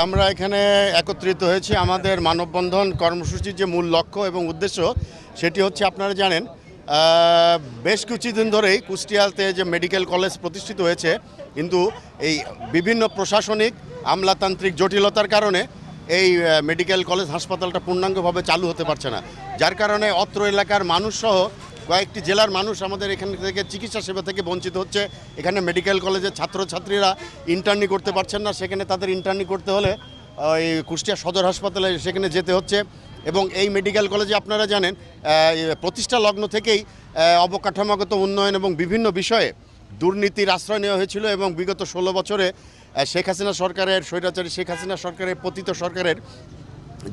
আমরা এখানে একত্রিত হয়েছি আমাদের মানববন্ধন কর্মসূচির যে মূল লক্ষ্য এবং উদ্দেশ্য, সেটি হচ্ছে আপনারা জানেন বেশ কিছুদিন ধরেই কুষ্টিয়াতে যে মেডিকেল কলেজ প্রতিষ্ঠিত হয়েছে, কিন্তু এই বিভিন্ন প্রশাসনিক, আমলাতান্ত্রিক জটিলতার কারণে এই মেডিকেল কলেজ হাসপাতালটা পূর্ণাঙ্গভাবে চালু হতে পারছে না। যার কারণে অত্র এলাকার মানুষ সহ কয়েকটি জেলার মানুষ আমাদের এখান থেকে চিকিৎসা সেবা থেকে বঞ্চিত হচ্ছে। এখানে মেডিকেল কলেজের ছাত্রছাত্রীরা ইন্টার্নি করতে পারছেন না। সেখানে তাদের ইন্টার্নি করতে হলে, ওই কুষ্টিয়া সদর হাসপাতালে সেখানে যেতে হচ্ছে। এবং এই মেডিকেল কলেজে আপনারা জানেন প্রতিষ্ঠা লগ্ন থেকেই অবকাঠামোগত উন্নয়ন এবং বিভিন্ন বিষয়ে দুর্নীতির আশ্রয় নেওয়া হয়েছিল এবং বিগত ষোলো বছরে শেখ হাসিনা সরকারের, স্বৈরাচারী শেখ হাসিনা সরকারের, পতিত সরকারের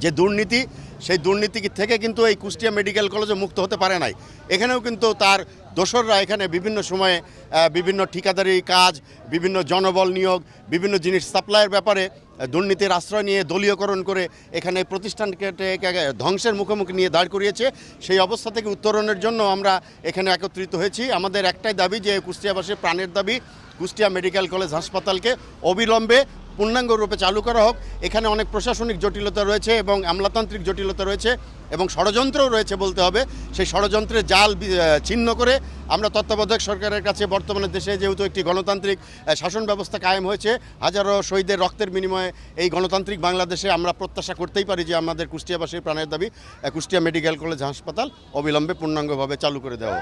যে দুর্নীতি, সেই দুর্নীতি থেকে কিন্তু এই কুষ্টিয়া মেডিকেল কলেজে মুক্ত হতে পারে নাই। এখানেও কিন্তু তার দোসররা এখানে বিভিন্ন সময়ে বিভিন্ন ঠিকাদারি কাজ, বিভিন্ন জনবল নিয়োগ, বিভিন্ন জিনিস সাপ্লাইয়ের ব্যাপারে দুর্নীতির আশ্রয় নিয়ে দলীয়করণ করে এখানে প্রতিষ্ঠানকে ধ্বংসের মুখোমুখি নিয়ে দাঁড় করিয়েছে। সেই অবস্থা থেকে উত্তরণের জন্য আমরা এখানে একত্রিত হয়েছি। আমাদের একটাই দাবি যে কুষ্টিয়াবাসীর প্রাণের দাবি কুষ্টিয়া মেডিকেল কলেজ হাসপাতালকে অবিলম্বে পূর্ণাঙ্গ রূপে চালু করা হোক। এখানে অনেক প্রশাসনিক জটিলতা রয়েছে এবং আমলাতান্ত্রিক জটিলতা রয়েছে এবং ষড়যন্ত্রও রয়েছে বলতে হবে। সেই ষড়যন্ত্রের জাল ছিন্ন করে আমরা তত্ত্বাবধায়ক সরকারের কাছে বর্তমানে দেশে যেহেতু একটি গণতান্ত্রিক শাসন ব্যবস্থা কায়েম হয়েছে, হাজারো শহীদের রক্তের বিনিময়ে এই গণতান্ত্রিক বাংলাদেশে আমরা প্রত্যাশা করতেই পারি যে আমাদের কুষ্টিয়াবাসীর প্রাণের দাবি কুষ্টিয়া মেডিকেল কলেজ হাসপাতাল অবিলম্বে পূর্ণাঙ্গভাবে চালু করে দেওয়া